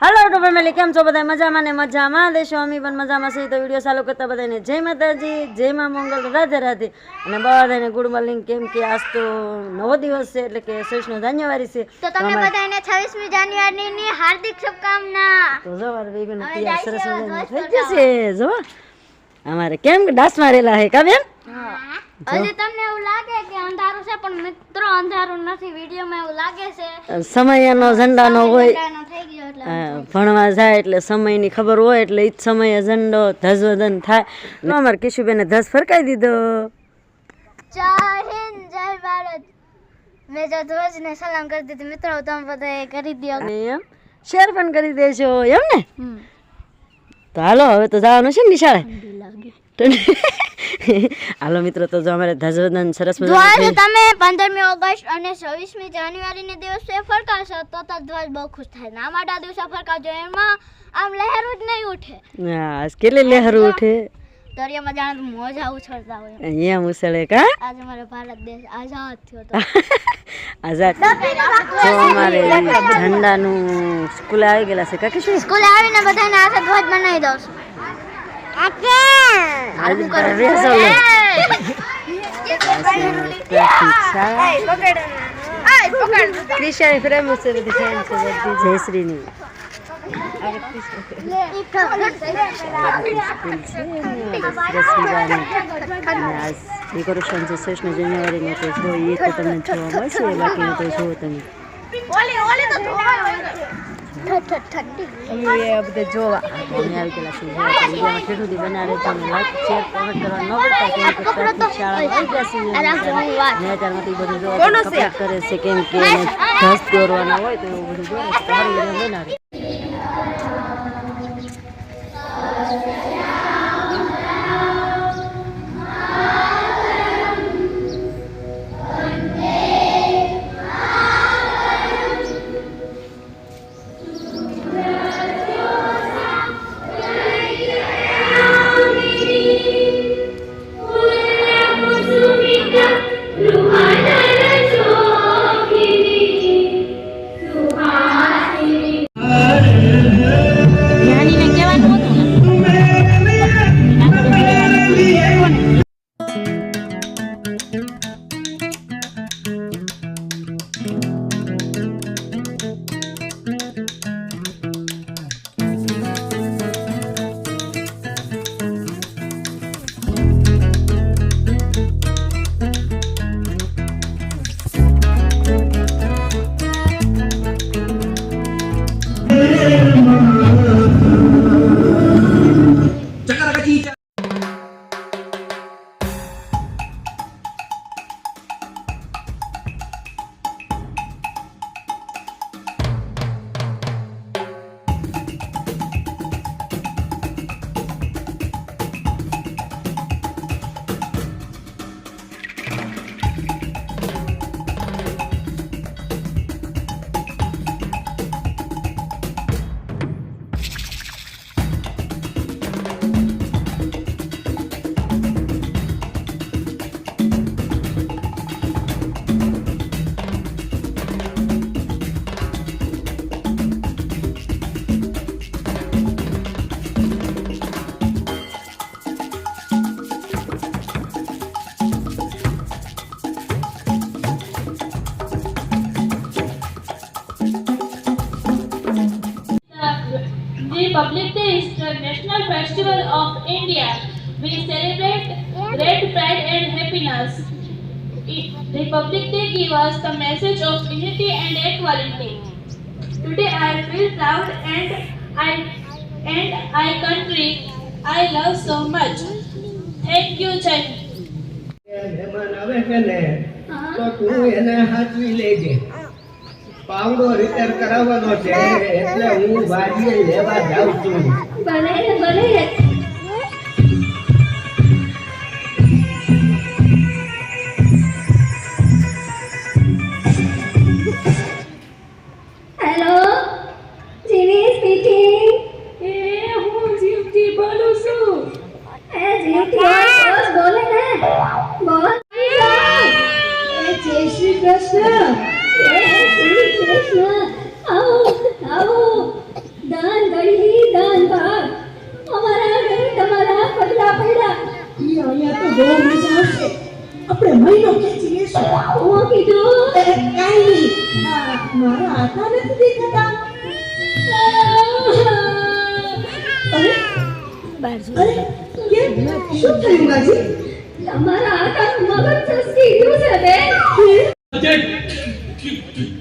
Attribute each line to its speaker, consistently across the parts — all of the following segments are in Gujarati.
Speaker 1: હાલો ટુ ફેમિલી કેમ છો બધા મજામાં ને મજામાં? દેશો અમે પણ મજામાં છીએ તો વીડિયો ચાલુ કરતા બધાને જય માતાજી જય મા મંગલ રાધે રાધે. અને બધાને ગુડ મોર્નિંગ કેમ કે આજ તો નવો દિવસ છે એટલે કે શેષનો જાન્યુઆરી છે.
Speaker 2: તો તમને બધાને 26મી જાન્યુઆરીની હાર્દિક શુભકામના.
Speaker 1: તો જો અમારે બેબીનો તૈયાર સરસ થઈ જશે જો. અમારે કેમ ડાસ મારેલા હે કા બેન?
Speaker 2: હજી તમને એવું લાગે કે અંધારું છે પણ મિત્રો અંધારું નથી. વિડીયોમાં એવું લાગે છે.
Speaker 1: સમયનો ઝંડાનો હોય ભણવા જાય એટલે સમયની ખબર હોય એટલે ઈ જ સમયે ઝંડો ધજવદન થાય. અમારે કિશુબેને ધ્વજ ફરકાઈ દીધો.
Speaker 2: જય હિન્દ જય ભારત. મેં જો ધ્વજને સલામ કરી દીધી. મિત્રો તમે બધાએ કરી દો.
Speaker 1: ને એમ? શેર પણ કરી દેજો એમ ને તો હાલો હવે તો જવાનું છે ને નિશાળે? હાલો મિત્રો તો જો અમારે ધ્વજવંદન સરસ મજાનું
Speaker 2: ધ્વજ તમે પંદરમી ઓગસ્ટ અને છવ્વીસમી જાન્યુઆરીને દિવસે ફરકાવશો તો તો ધ્વજ બહુ ખુશ થાય. ના માટે દિવસે ફરકાવજો એમાં આમ લહેરું જ નહીં ઉઠે.
Speaker 1: હા કેટલી લહેરું ઉઠે?
Speaker 2: દરિયામાં જાણે તો મોજા ઉછળતા હોય.
Speaker 1: અહીંયા ઉછળે કા?
Speaker 2: આજે મારો ભારત દેશ આઝાદ થયો તો
Speaker 1: આઝાદ. તો અમારે ઝંડાનું સ્કૂલે આવી ગયેલા છે કાકી
Speaker 2: સ્કૂલે આવીને બધાને આખા ધ્વજ બનાવી દઉં છું.
Speaker 1: આજે બેસો લે. ક્રિશ્ચિયન ફ્રેમ છે બધી ફ્રેમ છે બધી જયશ્રીની. ડેકોરેશન છે જાન્યુઆરીનું તો જો એ તો તમને જોવા મળશે બાકીનું તો જો તમે. અમે એ બધા જોવા. અમે આવી ગયેલા છીએ વિડીયોમાં ઠેઠુંથી બનાવે તો અમે લાઈક શેર કોમેન્ટ કરવા ન ભૂલતા કેમ કે પ્રાથમિક શાળામાં આવી ગયા છીએ અને અત્યારમાંથી બધું જોવા કરે છે? કેમ કે એને દોરવાના હોય તો એવું બધું દોરે છે એને બનાવે.
Speaker 3: Republic Day is the national festival of India. We celebrate great pride and happiness. I- Republic Day gives us the message of unity and equality. Today I feel proud and I and I country I love so much. Thank you, Jai.
Speaker 4: મહેમાન આવે છે ને તો તું એને હાચવી લેજે પાવડો રિપેર કરાવવાનો છે એટલે હું વાડીએ લેવા જાઉં છું.
Speaker 2: હેલો જીવી સ્પીકિંગ
Speaker 3: એ હું જીવતી બોલું છું.
Speaker 2: એ જીવતી બોસ બોલે ને. બોલ. એ જય શ્રી કૃષ્ણ. આવો દાન ગળી દાન ભાગ
Speaker 1: અમારા તમારા
Speaker 5: પગલા પડ્યા આપણે મહિનો
Speaker 2: ખેંચી લેશું હું કીધું કાઈ છે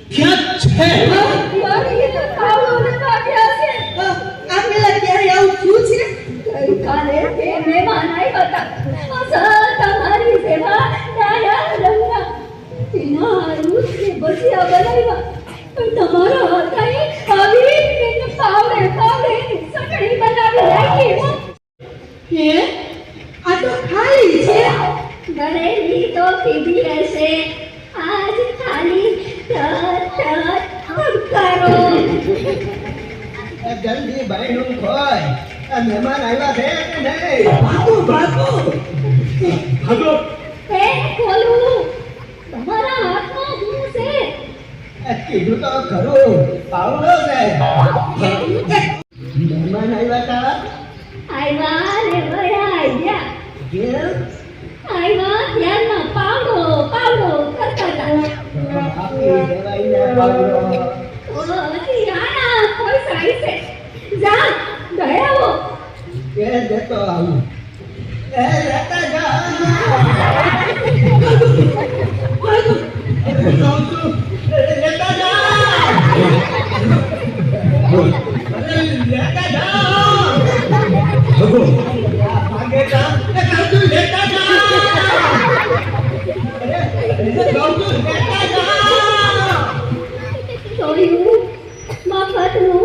Speaker 4: ક્યાં છે
Speaker 2: મારી તો કાઢ્યા છે
Speaker 5: આ પેલા ક્યારે આવું થયું છે
Speaker 2: કાલે તે મહેમાન આવ્યા હતા અસલ તમારી સેવા ડાયા રંગના એના હારું તે બનાવ્યા પણ તમારા હાથાએ આવી એને પાવડે પાવડે ચટણી બનાવી રાખી હે?
Speaker 5: આ તો ખાલી છે.
Speaker 2: ગળેલી તો પીધી હશે
Speaker 4: જલ્દી નું ખોય. આ મહેમાન આવ્યા છે કે નહીં?
Speaker 5: બાપુ બાપુ
Speaker 4: ભાગો.
Speaker 2: એ ખોલું. તમારા હાથમાં શું છે?
Speaker 4: કીધું તો ખરું. પાવડો છે. મહેમાન આવ્યા તા?
Speaker 2: આવ્યા રે ભાઈ આવ્યા.
Speaker 4: કેમ
Speaker 2: આવ્યા ત્યારના પાવડો પાવડો કરતા હતા
Speaker 4: આપી દેવાય ને પાવડો.
Speaker 2: ઓછી આના પૈસા છે જા દયાવો
Speaker 4: એ દેતો આવું એ લેતા જા કહું છું, લેતા જા અરે, લેતા જા ભાગે જા એ કહું છું, લેતા જા અરે, કહું છું, લેતા જા
Speaker 2: જોયું મફતનું બહુ